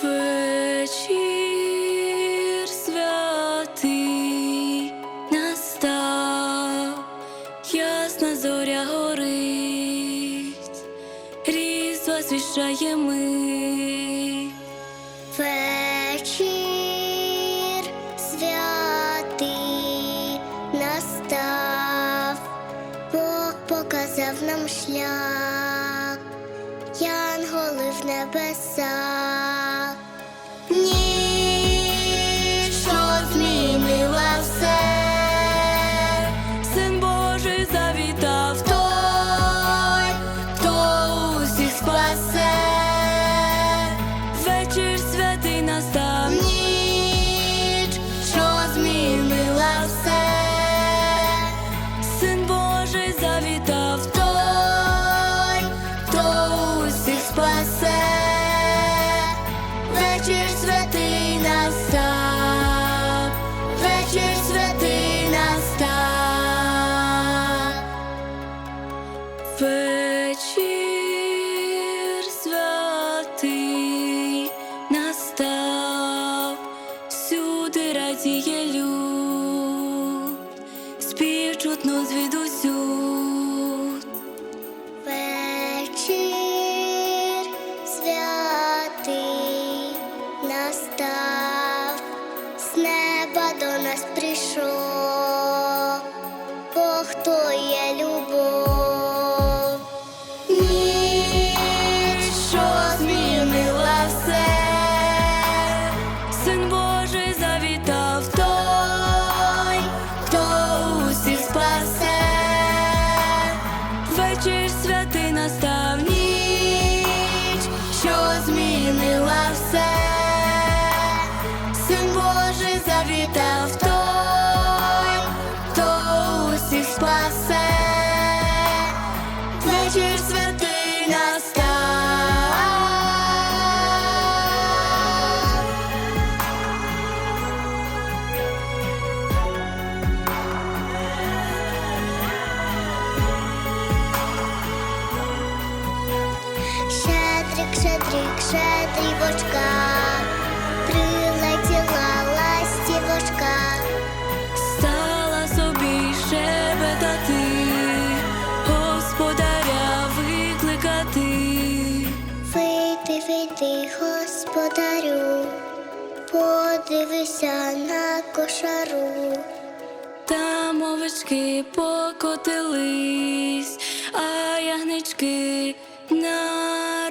Вечір святий настав, ясна зоря горить, різдва свіщає мить. Вечір святий настав, Бог показав нам шлях, янголи в небесах. Вечір святий настав, вечір святий настав. Вечір святий настав, всюди радіє люд, співчутно звідусюд. Неба до нас прийшов, Бог хто є любов, що змінила все, Син Божий завітав той, хто усіх спасе. вечір святий настав. ніч, що змінила все, спасе, вечір святий настав. Щедрик, щедрик, щедрівочка, господарю, подивися на кошару, Там овечки покотились, а ягнички на